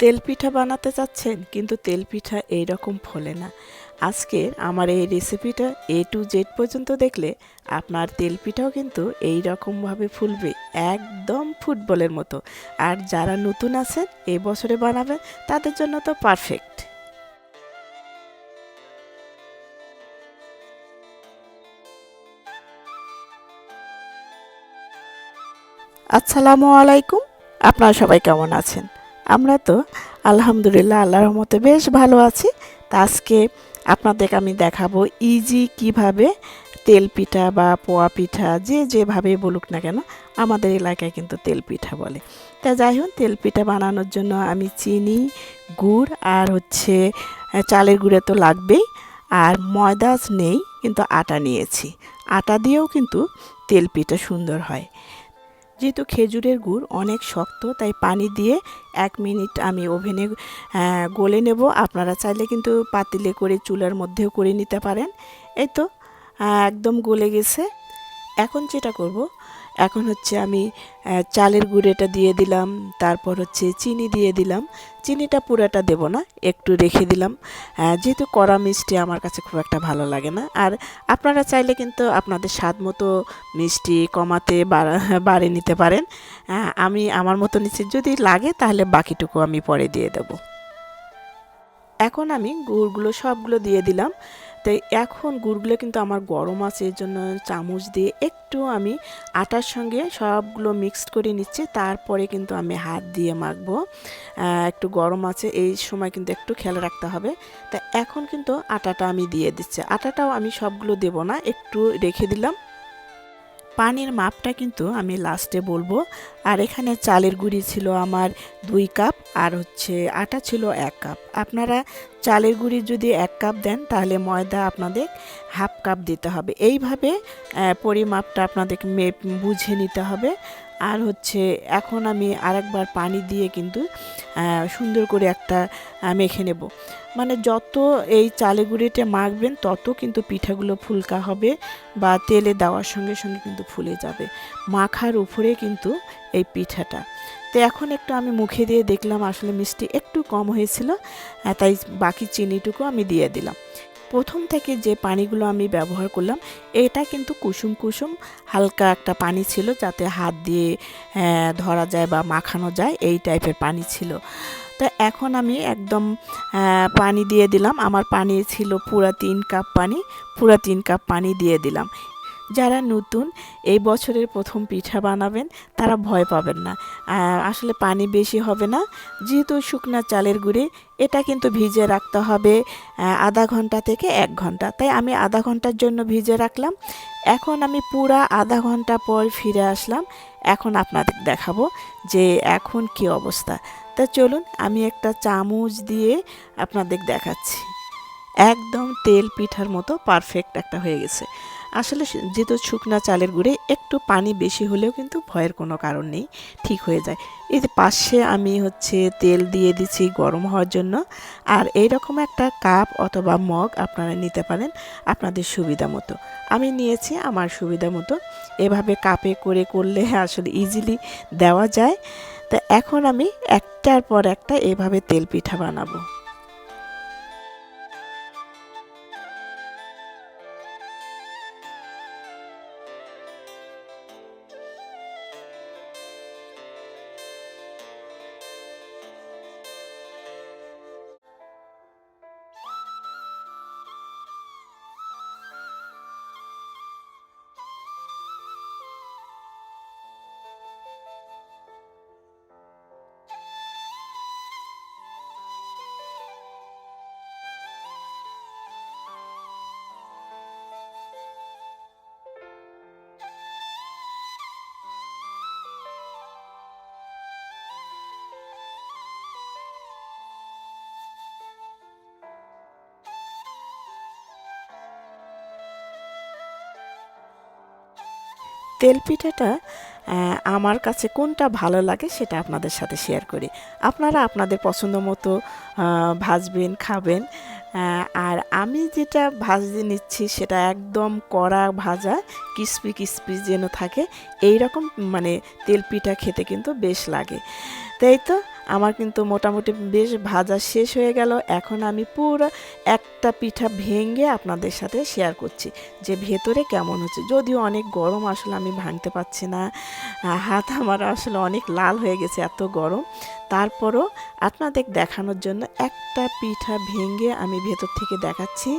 তেল পিঠা বানাতে চাচ্ছেন, কিন্তু তেল পিঠা এইরকম ফোলে না। আজকের আমার এই রেসিপিটা এ টু জেড পর্যন্ত দেখলে আপনার তেল পিঠাও কিন্তু এই রকমভাবে ফুলবে, একদম ফুটবলের মতো। আর যারা নতুন আছেন, এ বছরে বানাবেন, তাদের জন্য তো পারফেক্ট আসসালামু আলাইকুম, আপনারা সবাই কেমন আছেন? আমরা তো আলহামদুলিল্লাহ আল্লাহর রহমতে বেশ ভালো আছি। তা আজকে আপনাদের আমি দেখাবো ইজি কীভাবে তেল পিঠা বা পোয়া পিঠা যে যেভাবে বলুক না কেন, আমাদের এলাকায় কিন্তু তেল পিঠা বলে। তা যাই হোক, তেল পিঠা বানানোর জন্য আমি চিনি, গুড় আর হচ্ছে চালের গুঁড়ে তো লাগবেই। আর ময়দা নেই, কিন্তু আটা নিয়েছি। আটা দিয়েও কিন্তু তেল পিঠা সুন্দর হয়। যেহেতু খেজুরের গুড় অনেক শক্ত, তাই পানি দিয়ে এক মিনিট আমি ওভেনে গলে নেব। আপনারা চাইলে কিন্তু পাতিলে করে চুলার মধ্যেও করে নিতে পারেন। এই তো একদম গলে গেছে। এখন যেটা করব এখন হচ্ছে আমি চালের গুঁড়েটা দিয়ে দিলাম, তারপর হচ্ছে চিনি দিয়ে দিলাম। চিনিটা পুরাটা দেব না, একটু রেখে দিলাম। যেহেতু কড়া মিষ্টি আমার কাছে খুব একটা ভালো লাগে না। আর আপনারা চাইলে কিন্তু আপনাদের স্বাদ মতো মিষ্টি কমাতে বাড়া নিতে পারেন। আমি আমার মতো নিচ্ছি যদি লাগে তাহলে বাকিটুকু আমি পরে দিয়ে দেব। এখন আমি গুড়গুলো সবগুলো দিয়ে দিলাম। তো এখন গুড়গুলো কিন্তু আমার গরম আছে, এর জন্য চামচ দিয়ে একটু আমি আটার সঙ্গে সবগুলো মিক্সড করে নিচ্ছি, তারপরে কিন্তু আমি হাত দিয়ে মাখবো। একটু গরম আছে, এই সময় কিন্তু একটু খেয়াল রাখতে হবে। তা এখন কিন্তু আটাটা আমি দিয়ে দিচ্ছি। আটাটাও আমি সবগুলো দেব না, একটু রেখে দিলাম। পানির মাপটা কিন্তু আমি লাস্টে বলব। আর এখানে চালের গুঁড়ি ছিল আমার দুই কাপ আর হচ্ছে আটা ছিল এক কাপ। আপনারা চালের গুঁড়ি যদি এক কাপ দেন তাহলে ময়দা আপনাদের হাফ কাপ দিতে হবে। এইভাবে পরিমাপটা আপনাদের বুঝে নিতে হবে। আর হচ্ছে এখন আমি আরেকবার পানি দিয়ে কিন্তু সুন্দর করে একটা মেখে নেব। মানে যত এই চালে গুঁড়িটা মাখবেন, তত কিন্তু পিঠাগুলো ফুলকা হবে বা তেলে দেওয়ার সঙ্গে সঙ্গে কিন্তু ফুলে যাবে। মাখার উপরে কিন্তু এই পিঠাটা। তো এখন একটু আমি মুখে দিয়ে দেখলাম আসলে মিষ্টি একটু কম হয়েছিল তাই বাকি চিনিটুকু আমি দিয়ে দিলাম। প্রথম থেকে যে পানিগুলো আমি ব্যবহার করলাম, এটা কিন্তু কুসুম কুসুম হালকা একটা পানি ছিল যাতে হাত দিয়ে ধরা যায় বা মাখানো যায়, এই টাইপের পানি ছিল। তো এখন আমি একদম পানি দিয়ে দিলাম। আমার পানি ছিল পুরা তিন কাপ পানি, পুরা তিন কাপ পানি দিয়ে দিলাম। যারা নতুন, এই বছরের প্রথম পিঠা বানাবেন, তারা ভয় পাবেন না। আসলে পানি বেশি হবে না। যেহেতু শুকনা চালের গুঁড়ি, এটা কিন্তু ভিজে রাখতে হবে আধা ঘণ্টা থেকে এক ঘণ্টা। তাই আমি আধা ঘণ্টার জন্য ভিজে রাখলাম। এখন আমি পুরা আধা ঘণ্টা পর ফিরে আসলাম। এখন আপনাদের দেখাবো যে এখন কি অবস্থা। তা চলুন, আমি একটা চামচ দিয়ে আপনাদের দেখাচ্ছি। একদম তেল পিঠার মতো পারফেক্ট একটা হয়ে গেছে। আসলে যেহেতু শুকনা চালের গুঁড়ে একটু পানি বেশি হলেও কিন্তু ভয়ের কোনো কারণ নেই, ঠিক হয়ে যায়। এই যে পাশে আমি হচ্ছে তেল দিয়ে দিচ্ছি গরম হওয়ার জন্য। আর এই রকম একটা কাপ অথবা মগ আপনারা নিতে পারেন আপনাদের সুবিধা মতো। আমি নিয়েছি আমার সুবিধা মতো। এভাবে কাপে করে করলে আসলে ইজিলি দেওয়া যায়। তা এখন আমি একটার পর একটা এভাবে তেল পিঠা বানাবো। তেল পিঠাটা আমার কাছে কোনটা ভালো লাগে সেটা আপনাদের সাথে শেয়ার করি। আপনারা আপনাদের পছন্দ মতো ভাজবেন, খাবেন। আর আমি যেটা ভাজতে নিচ্ছি সেটা একদম কড়া ভাজা ক্রিস্পি ক্রিস্পি যেন থাকে এই রকম মানে তেল পিঠা খেতে কিন্তু বেশ লাগে। তাই তো? আমার কিন্তু মোটামুটি বেশ ভাজা শেষ হয়ে গেল। এখন আমি পুরো একটা পিঠা ভেঙে আপনাদের সাথে শেয়ার করছি যে ভেতরে কেমন হচ্ছে। যদিও অনেক গরম, আসলে আমি ভাঙতে পারছি না। হাত আমার আসলে অনেক লাল হয়ে গেছে এত গরম। তারপরও আপনাদের দেখানোর জন্য একটা পিঠা ভেঙে আমি ভেতর থেকে দেখাচ্ছি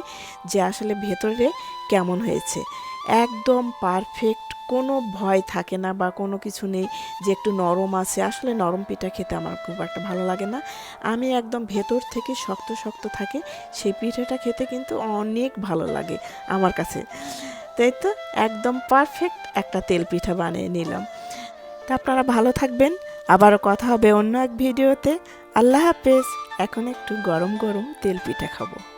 যে আসলে ভেতরে কেমন হয়েছে। একদম পারফেক্ট কোনো ভয় থাকে না বা কোনো কিছু নেই যে একটু নরম আছে। আসলে নরম পিঠা খেতে আমার খুব একটা ভালো লাগে না। আমি একদম ভেতর থেকে শক্ত শক্ত থাকে, সেই পিঠাটা খেতে কিন্তু অনেক ভালো লাগে আমার কাছে। তাই তো? একদম পারফেক্ট একটা তেল পিঠা বানিয়ে নিলাম। তা আপনারা ভালো থাকবেন। আবারও কথা হবে অন্য এক ভিডিওতে। আল্লাহ হাফেজ। এখন একটু গরম গরম তেল পিঠা খাব।